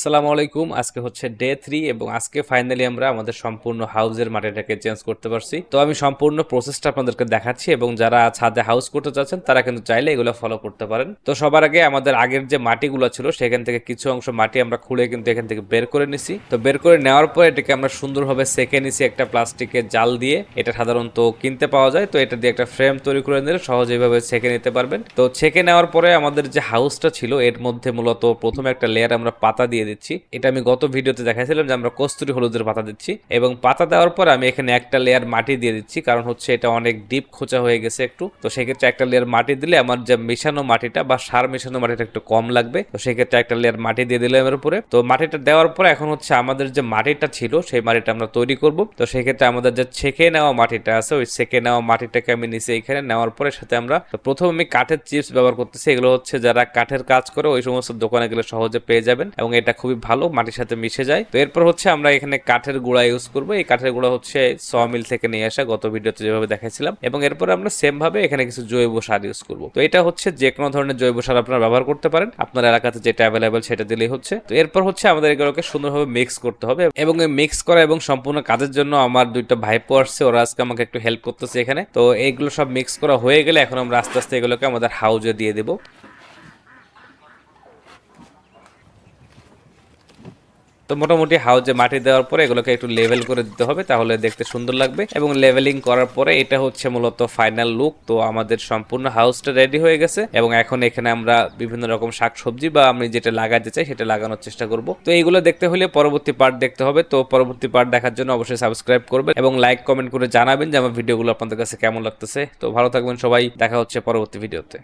আসসালামু আলাইকুম। আজকে হচ্ছে ডে থ্রি এবং আজকে ফাইনালি আমরা আমাদের সম্পূর্ণ হাউসের মাটিটাকে চেঞ্জ করতে পারছি। তো আমি সম্পূর্ণ প্রসেসটা আপনাদেরকে দেখাচ্ছি এবং যারা ছাদে হাউস করতে চাচ্ছেন তারা কিন্তু চাইলে এগুলো ফলো করতে পারেন। তো সবার আগে আমাদের আগের যে মাটিগুলো ছিল, সেখান থেকে কিছু অংশ মাটি আমরা খুঁড়ে কিন্তু এখান থেকে বের করে নিছি। তো বের করে নেওয়ার পর এটাকে আমরা সুন্দরভাবে সেকে নিছি একটা প্লাস্টিকের জাল দিয়ে। এটা সাধারণত কিনতে পাওয়া যায়, তো এটা দিয়ে একটা ফ্রেম তৈরি করে নিলে সহজে এইভাবে ছেঁকে নিতে পারবেন। তো ছেঁকে নেওয়ার পরে আমাদের যে হাউসটা ছিল, এর মধ্যে মূলত প্রথমে একটা লেয়ার আমরা পাতা দিয়ে দিচ্ছি। এটা আমি গত ভিডিওতে দেখাইছিলাম যে আমরা কস্তুরি হলুদের পাতা দিচ্ছি এবং পাতা দেওয়ার পর আমি এখানে একটা লেয়ার মাটি দিয়ে দিচ্ছি, কারণ হচ্ছে এটা অনেক ডিপ খোঁচা হয়ে গেছে একটু। তো সেক্ষেত্রে একটা লেয়ার মাটি দিলে আমার যে মেশানো মাটিটা বা সার মেশানো মাটিটা একটু কম লাগবে। তো সেক্ষেত্রে একটা লেয়ার মাটি দিয়ে দিলাম এর উপরে। তো মাটিটা দেওয়ার পরে এখন হচ্ছে আমাদের যে মাটিটা ছিল, সেই মাটিটা আমরা তৈরি করব। তো সেক্ষেত্রে আমাদের যে ছেঁকে নেওয়া মাটিটা আছে, ওই ছেঁকে নেওয়া মাটিটাকে আমি নিচে এখানে নেওয়ার পরে সাথে আমরা প্রথম আমি কাঠের চিপস ব্যবহার করতেছি। এগুলো হচ্ছে যারা কাঠের কাজ করে, ওই সমস্ত দোকানে গেলে সহজে পেয়ে যাবেন এবং এটা খুবই ভালো, মাটির সাথে মিশে যায়। তো এরপর হচ্ছে আমরা এখানে কাঠের গুঁড়া ইউজ করব। এই কাঠের গুঁড়া হচ্ছে স মিল থেকে নিয়ে আসা, গত ভিডিওতে যেভাবে দেখাইছিলাম। এবং এরপর আমরা সেম ভাবে এখানে কিছু জৈব সার ইউজ করব। তো এটা হচ্ছে যে কোনো ধরনের জৈব সার আপনারা ব্যবহার করতে পারেন। আপনার এলাকাতে যেটা অ্যাভেলেবেল সেটা দিলেই হচ্ছে। তো এরপর হচ্ছে আমাদের এগুলোকে সুন্দরভাবে মিক্স করতে হবে। এবং মিক্স করা এবং সম্পূর্ণ কাজের জন্য আমার দুইটা ভাইপো আসছে। ওরা আজকে আমাকে একটু হেল্প করতেছে এখানে। তো এইগুলো সব মিক্স করা হয়ে গেলে এখন আমরা আস্তে আস্তে এগুলোকে আমাদের হাউজে দিয়ে দেবো। তো মোটামুটি হাউজে মাটি দেওয়ার পরে এগুলোকে একটু লেভেল করে দিতে হবে, তাহলে দেখতে সুন্দর লাগবে। এবং লেভেলিং করার পরে এটা হচ্ছে মূলত ফাইনাল লুক তো আমাদের সম্পূর্ণ হাউসটা রেডি হয়ে গেছে। এবং এখন এখানে আমরা বিভিন্ন রকম শাকসবজি বা আমি যেটা লাগাতে চাই সেটা লাগানোর চেষ্টা করব। তো এইগুলো দেখতে হলে পরবর্তী পার্ট দেখতে হবে। তো পরবর্তী পার্ট দেখার জন্য অবশ্যই সাবস্ক্রাইব করবেন এবং লাইক কমেন্ট করে জানাবেন যে আমার ভিডিওগুলো আপনাদের কাছে কেমন লাগতেছে। তো ভালো থাকবেন সবাই, দেখা হচ্ছে পরবর্তী ভিডিওতে